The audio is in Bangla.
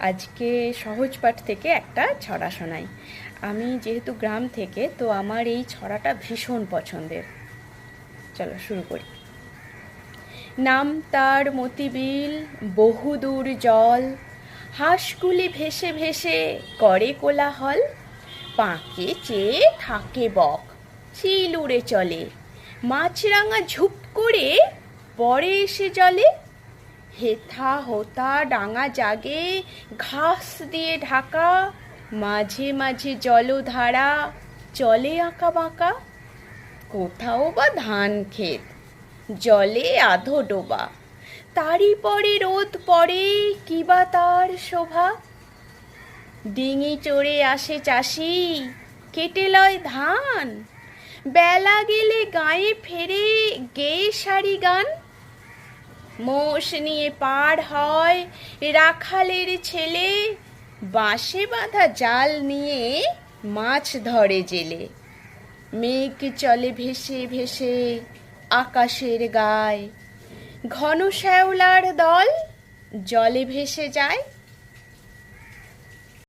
আজকে সহজ পাঠ থেকে একটা ছড়া শোনাই। আমি যেহেতু গ্রাম থেকে, তো আমার এই ছড়াটা ভীষণ পছন্দের। চলো শুরু করি। নাম তার মতিবিল, বহুদূর জল। হাঁসগুলি ভেসে ভেসে করে কোলাহল। পাঁকে চেয়ে থাকে বক, চিল উড়ে চলে। মাছরাঙা ঝুপ করে পরে এসে জলে। হেথা হোতা ডাঙা জাগে, ঘাস দিয়ে ঢাকা, মাঝে মাঝে জলধারা চলে আঁকা বাঁকা, কোথাও বা ধান ক্ষেত, জলে আধো ডোবা। তারই পরে রোদ পড়ে কিবা তার শোভা? ডিঙি চড়ে আসে চাষি, কেটে লয় ধান। বেলা গেলে গায়ে ফেরে গেয়ে সারি গান। মোষ নিয়ে পার হয়। রাখালের ছেলে বাঁশে বাঁধা জাল নিয়ে মাছ ধরে জেলে। মেঘ চলে ভেসে ভেসে আকাশের গায়। ঘন শ্যাওলার দল জলে ভেসে যায়।